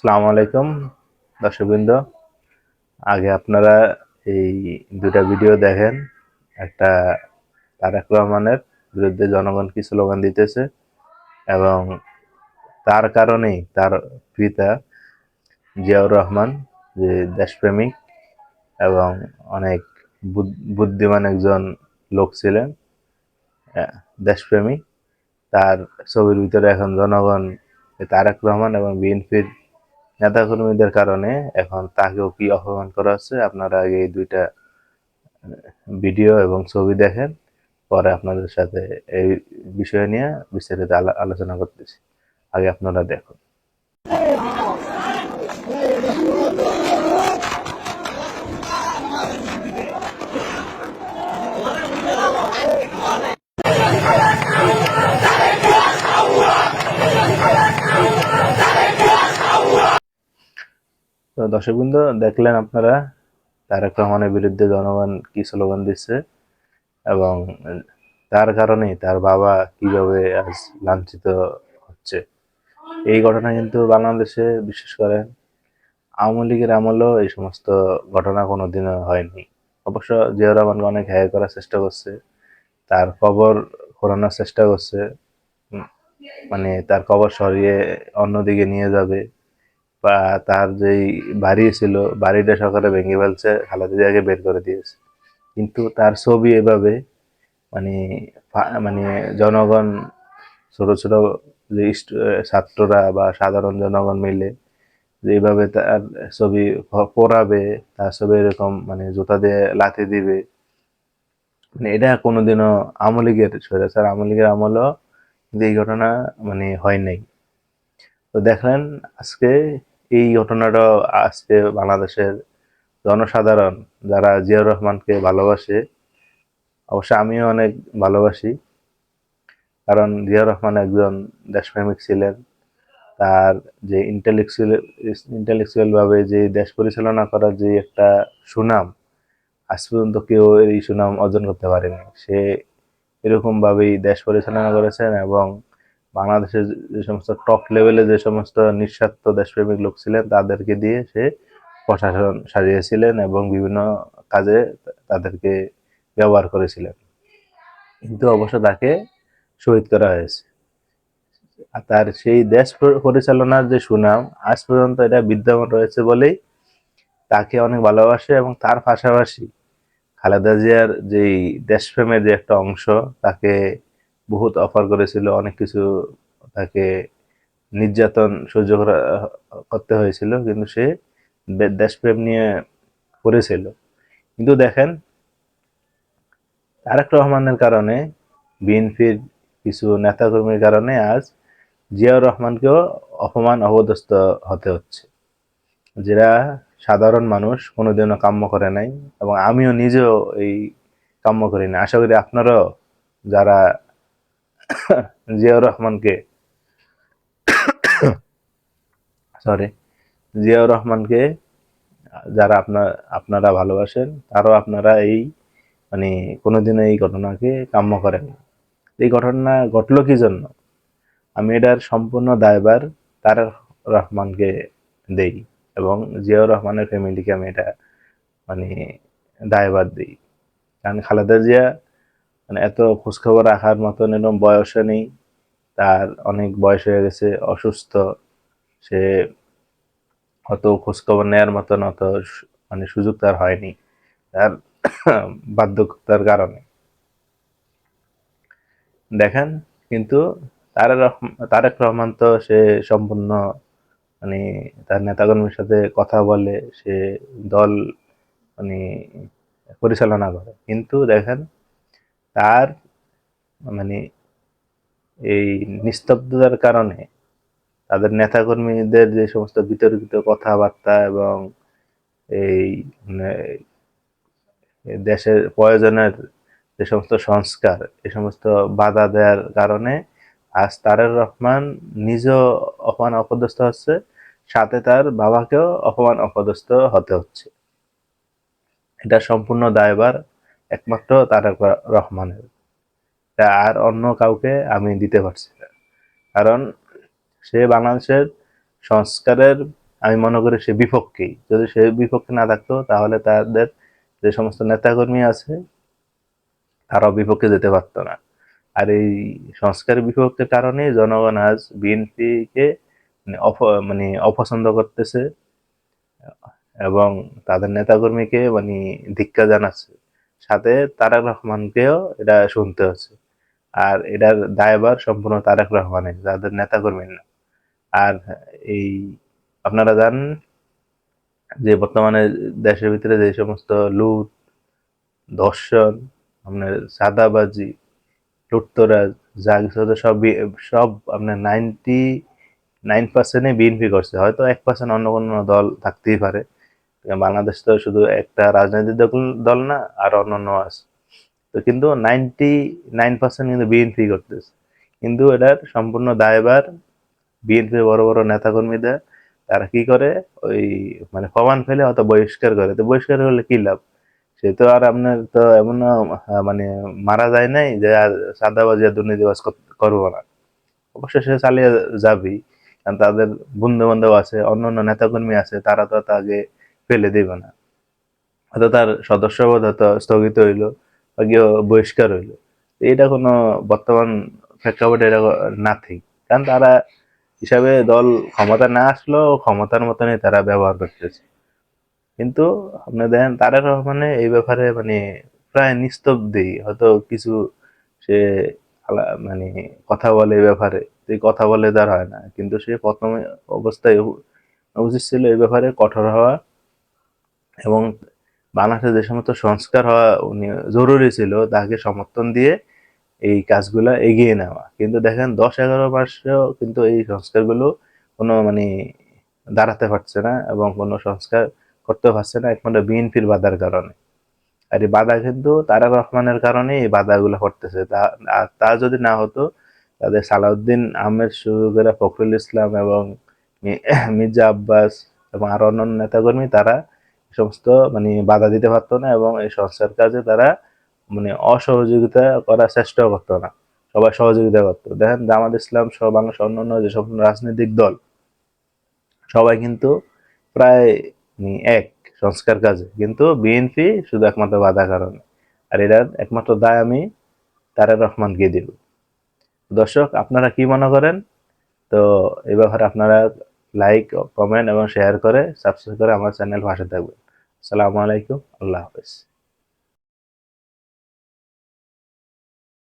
আসসালামু আলাইকুম, দর্শকবৃন্দ। আগে আপনারা এই দুটা ভিডিও দেখেন। একটা তারেক রহমানের বিরুদ্ধে জনগণ কি স্লোগান দিতেছে এবং তার কারণেই তার পিতা জিয়াউর রহমান যে দেশপ্রেমিক এবং অনেক বুদ- বুদ্ধিমান একজন লোক ছিলেন দেশপ্রেমিক। তার ছবির ভিতরে এখন জনগণ তারেক রহমান এবং বিএনপির নেতাকর্মীদের কারণে এখন তাকেও কি অপমান করা হচ্ছে? আপনারা আগে এই দুইটা ভিডিও এবং ছবি দেখেন, পরে আপনাদের সাথে এই বিষয় নিয়ে বিস্তারিত আলো- আলোচনা করতেছি। আগে আপনারা দেখুন। তো দর্শকবৃন্দ দেখলেন আপনারা, তারেক রহমানের বিরুদ্ধে জনগণ কি স্লোগান দিচ্ছে এবং তার কারণেই তার বাবা কীভাবে আজ লাঞ্ছিত হচ্ছে। এই ঘটনা কিন্তু বাংলাদেশে বিশেষ করে আওয়ামী লীগের আমলেও এই সমস্ত ঘটনা কোনোদিনও হয়নি। অবশ্য জিয়াউর রহমানকে অনেক হ্যায় করার চেষ্টা করছে, তার কবর খোরানোর চেষ্টা করছে মানে তার কবর সরিয়ে অন্যদিকে নিয়ে যাবে। তার যেই বাড়ি ছিল, বাড়িটা সকালে ভেঙে ফেলছে, খালাদা জিয়াকে বের করে দিয়েছে। কিন্তু তার ছবি এভাবে মানে মানে জনগণ, ছোট ছোট যে ছাত্ররা বা সাধারণ জনগণ মিলে যেভাবে তার ছবি পোড়াবে, তার ছবি এরকম মানে জুতা দিয়ে লাথি দিবে। মানে এটা কোনোদিনও আওয়ামী লীগের স্বৈরাচার, আওয়ামী লীগের আমলও কিন্তু এই ঘটনা মানে হয় নাই। তো দেখলেন আজকে এই ঘটনাটা আজকে বাংলাদেশের জনসাধারণ যারা জিয়াউর রহমানকে ভালোবাসে, অবশ্য আমিও অনেক ভালোবাসি। কারণ জিয়াউর রহমান একজন দেশপ্রেমিক ছিলেন। তার যে ইন্টেলেকচুয়াল ইন্টেলেকচুয়াল ভাবে যে দেশ পরিচালনা করার যে একটা সুনাম, আজ পর্যন্ত কেউ এই সুনাম অর্জন করতে পারেনি। সে এরকমভাবেই দেশ পরিচালনা করেছেন এবং বাংলাদেশের যে সমস্ত টপ লেভেলে যে সমস্ত নিঃস্বার্থ দেশপ্রেমিক লোক ছিলেন, তাদেরকে দিয়ে সে প্রশাসন সাজিয়েছিলেন এবং বিভিন্ন কাজে তাদেরকে ব্যবহার করেছিলেন। কিন্তু অবশ্য তাকে শহীদ করা হয়েছে। তার সেই দেশ পরিচালনার যে সুনাম, আজ পর্যন্ত এটা বিদ্যমান রয়েছে বলেই তাকে অনেক ভালোবাসে এবং তার পাশাপাশি খালেদা জিয়ার যেই দেশপ্রেমের যে একটা অংশ, তাকে বহুত অফার করেছিল, অনেক কিছু তাকে নির্যাতন সহ্য করা, করতে হয়েছিল, কিন্তু সে দেশপ্রেম নিয়ে করেছিল কিন্তু দেখেন, তারেক রহমানের কারণে, বিএনপির কিছু নেতাকর্মীর কারণে আজ জিয়াউর রহমানকেও অপমান, অপদস্থ হতে হচ্ছে। যারা সাধারণ মানুষ, কোনোদিনও কাম্য করে নাই, এবং আমিও নিজেও এই কাম্য করি না আশা করি আপনারাও যারা জিয়াউর রহমানকে সরি জিয়াউর রহমানকে যারা আপনার, আপনারা ভালোবাসেন, তারাও আপনারা এই মানে কোনোদিনও এই ঘটনাকে কাম্য করেন। এই ঘটনা ঘটলো কি জন্য? আমি এটার সম্পূর্ণ দায়বার তারেক রহমানকে দেই এবং জিয়াউর রহমানের ফ্যামিলিকে আমি এটা মানে দায়ভার দিই। কারণ খালেদা জিয়া মানে এত খোঁজখবর রাখার মতন এরকম বয়সও নেই। তার অনেক বয়স হয়ে গেছে, অসুস্থ। সে অত খোঁজখবর নেওয়ার মতন অত মানে সুযোগ তার হয়নি। তার বার্ধক্যতার কারণে। দেখেন, কিন্তু তারেক তারেক রহমান তো সে সম্পূর্ণ মানে তার নেতাকর্মীর সাথে কথা বলে সে দল মানে পরিচালনা করে। কিন্তু দেখেন তার মানে এই নিস্তব্ধতার কারণে তাদের নেতাকর্মীদের যে সমস্ত বিতর্কিত কথাবার্তা এবং এই মানে দেশের প্রয়োজনের যে সমস্ত সংস্কার, এ সমস্ত বাধা দেওয়ার কারণে আজ তারের রহমান নিজেও অপমান অপদস্থ হচ্ছে, সাথে তার বাবাকেও অপমান অপদস্থ হতে হচ্ছে। এটা সম্পূর্ণ দায়ভার একমাত্র তারেক রহমানের। আর অন্য কাউকে আমি দিতে পারছি না। কারণ সে বাংলাদেশের সংস্কারের, আমি মনে করি সে বিপক্ষেই যদি সে বিপক্ষে না থাকতো, তাহলে তাদের যে সমস্ত নেতাকর্মী আছে, তারাও বিপক্ষে যেতে পারতো না। আর এই সংস্কারের বিপক্ষের কারণে জনগণ আজ বিএনপিকে মানে অপ- মানে অপছন্দ করতেছে এবং তাদের নেতাকর্মীকে মানে ধিক্কার জানাচ্ছে। সাথে তারেক রহমানকেও এটা শুনতে হচ্ছে। আর এটার দায়ভার সম্পূর্ণ তারেক রহমানের, যাদের নেতাকর্মীর না। আর এই, আপনারা জানেন যে বর্তমানে দেশের ভিতরে যে সমস্ত লুট, ধর্ষণ, আপনার সাদাবাজি লুটতরাজ, যা কিছু সব সব আপনার নাইনটি নাইন পার্সেন্টে বিএনপি করছে। হয়তো এক পার্সেন্ট অন্য কোনো দল থাকতেই পারে। বাংলাদেশ তো শুধু একটা রাজনৈতিক দল না, আর অন্যান্য আছে। তো কিন্তু নাইনটি নাইন পার্সেন্ট কিন্তু বিএনপি করতেছে। কিন্তু এটার সম্পূর্ণ দায়বার বিএনপি বড় বড় নেতাকর্মীদের। তারা কি করে? ওই মানে প্রমাণ ফেলে হয়তো বহিষ্কার করে। তো বহিষ্কার করলে কি লাভ? সে তো আর আপনার তো এমন মানে মারা যায় নাই যে আর সাদাবাজি আর দুর্নীতিবাজ করব না। অবশ্যই সে চালিয়ে যাবি কারণ তাদের বন্ধু বান্ধব আছে অন্য অন্য নেতাকর্মী আছে, তারা তো তাকে ফেলে দিবে না। হয়তো তার সদস্যপদ হয়তো স্থগিত হইল বা কেউ বহিষ্কার হইল। এটা কোনো বর্তমান প্রেক্ষাপটে এটা নাথিং। কারণ তারা হিসাবে দল ক্ষমতা না আসলেও ক্ষমতার মতনই তারা ব্যবহার করতেছে। কিন্তু আপনি দেখেন তারেক রহমানে এই ব্যাপারে মানে প্রায় নিস্তব্ধি হয়তো কিছু সে মানে কথা বলে এই ব্যাপারে। তো এই কথা বলে তার হয় না। কিন্তু সে প্রথম অবস্থায় উচিত ছিল এই ব্যাপারে কঠোর হওয়া এবং বাংলাদেশে যে সমস্ত সংস্কার হওয়া জরুরি ছিল, তাকে সমর্থন দিয়ে এই কাজগুলো এগিয়ে নেওয়া। কিন্তু দেখেন, দশ এগারো মাসেও কিন্তু এই সংস্কারগুলো কোনো মানে দাঁড়াতে পারছে না এবং কোনো সংস্কার করতে পারছে না, একমাত্র বিএনপির বাধার কারণে। আর এই বাধা কিন্তু তারেক রহমানের কারণে এই বাধাগুলো করতেছে। তা তা যদি না হতো, তাদের সালাউদ্দিন আহমেদ শুরু করে ফখরুল ইসলাম এবং মির্জা আব্বাস এবং আরও অন্যান্য নেতাকর্মী, তারা সমস্ত মানে বাধা দিতে পারতো না এবং এই সংস্কার কাজে তারা মানে অসহযোগিতা করার চেষ্টাও করতো না। সবাই সহযোগিতা করতো। দেখেন জামাত ইসলাম সহ বাংলাদেশ অন্যান্য যেসব রাজনৈতিক দল, সবাই কিন্তু প্রায় মানে এক সংস্কার কাজে। কিন্তু বিএনপি শুধু একমাত্র বাধা কারণে। আর এটার একমাত্র দায় আমি তারেক রহমানকে দিব দর্শক, আপনারা কি মনে করেন? তো এই ব্যাপারে আপনারা লাইক কমেন্ট এবং শেয়ার করে সাবস্ক্রাইব করে আমার চ্যানেল ভাষা থাকবেন। আসসালামু আলাইকুম, আল্লাহ হাফেজ।